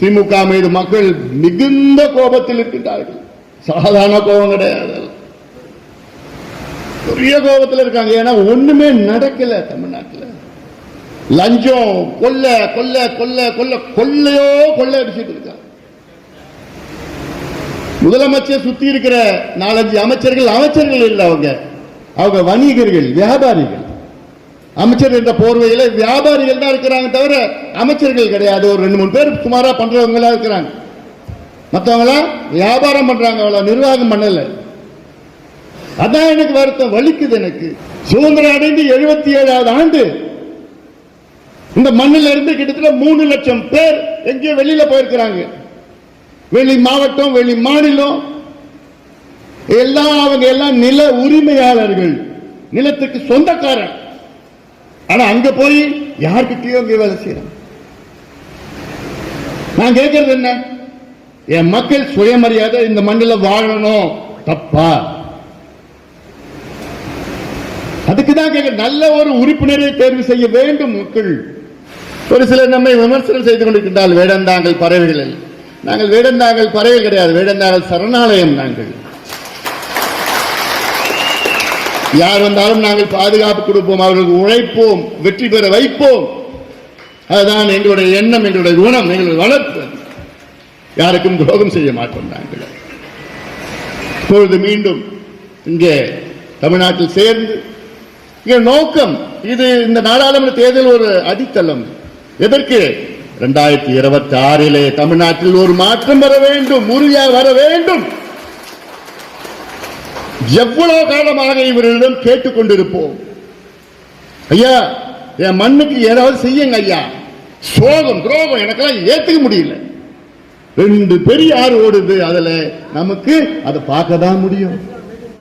திமுக மீது மக்கள் மிகுந்த கோபத்தில் இருக்கின்றார்கள். சாதாரண கோபம் கிடையாது. பெரிய கோபத்தில் இருக்காங்க. ஏன்னா ஒண்ணுமே நடக்கல தமிழ்நாட்டில். லஞ்சம் கொல்ல கொல்ல கொல்ல கொல்ல கொள்ளையோ கொள்ளை அடிச்சிட்டு இருக்காங்க முதலமைச்சர் சுத்தி இருக்கிற நாலஞ்சு அமைச்சர்கள் அமைச்சர்கள் இல்லை அவங்க. அவங்க வணிகர்கள் வியாபாரிகள். அமைச்சர் என்ற போர்வையில வியாபாரிகள் தான் இருக்கிறாங்க தவிர அமைச்சர்கள் கிடையாது. ஒரு ரெண்டு மூணு பேர் சுமாராக பண்றவங்களா இருக்கிறாங்க. மற்றவங்களாம் வியாபாரம் பண்றாங்க அவ்வளோ நிர்வாகம் பண்ணல. அதான் எனக்கு வருத்தம் வலிக்குது எனக்கு. சுதந்திரம் அடைந்து எழுபத்தி ஏழாவது ஆண்டு இந்த மண்ணில் இருந்து கிட்டத்தட்ட மூணு லட்சம் பேர் எங்கேயோ வெளியில போயிருக்கிறாங்க. வெளி மாவட்டம் வெளி மாநிலம். எல்லாம் அவங்க எல்லாம் நில உரிமையாளர்கள். நிலத்துக்கு சொந்தக்காரன் ஆனா அங்க போய் யார்கிட்டயோ அங்க வேலை செய்யறாங்க நான் கேட்கறது என்ன? என் மக்கள் சுயமரியாதை இந்த மண்ணில் வாழணும். தப்பா? அதுக்கு தான் கேட்க நல்ல ஒரு உறுப்பினரை தேர்வு செய்ய வேண்டும் மக்கள். ஒரு சிலர் நம்மை விமர்சனம் செய்து கொண்டிருக்கின்றால் வேடந்தாங்கல் பறவைகள் நாங்கள் வேடந்தாங்கல் பறவை கிடையாது. வேடந்தாங்கல் சரணாலயம் நாங்கள். யார் வந்தாலும் நாங்கள் பாதுகாப்பு கொடுப்போம் அவர்களுக்கு உழைப்போம் வெற்றி பெற வைப்போம். அதுதான் எங்களுடைய எண்ணம் எங்களுடைய குணம் எங்களுடைய வளர்ப்பு. யாருக்கும் துரோகம் செய்ய மாட்டோம் நாங்கள். இப்பொழுது மீண்டும் இங்கே தமிழ்நாட்டில் சேர்ந்து இங்கே நோக்கம் இது இந்த நாடாளுமன்ற தேர்தல் ஒரு அடித்தளம். எதற்கு? இரண்டாயிரத்தி இருபத்தி ஆறிலே தமிழ்நாட்டில் ஒரு மாற்றம் வர வேண்டும் உறுதியாக வர வேண்டும். எவ்வளவு காலமாக இவர்களிடம் கேட்டுக்கொண்டிருப்போம்? ஐயா என் மண்ணுக்கு ஏதாவது செய்யுங்க ஐயா. சோகம் துரோகம் எனக்கெல்லாம் ஏத்துக்க முடியல. ரெண்டு பெரிய ஆறு ஓடுது அதுல நமக்கு அதை பார்க்க தான் முடியும்.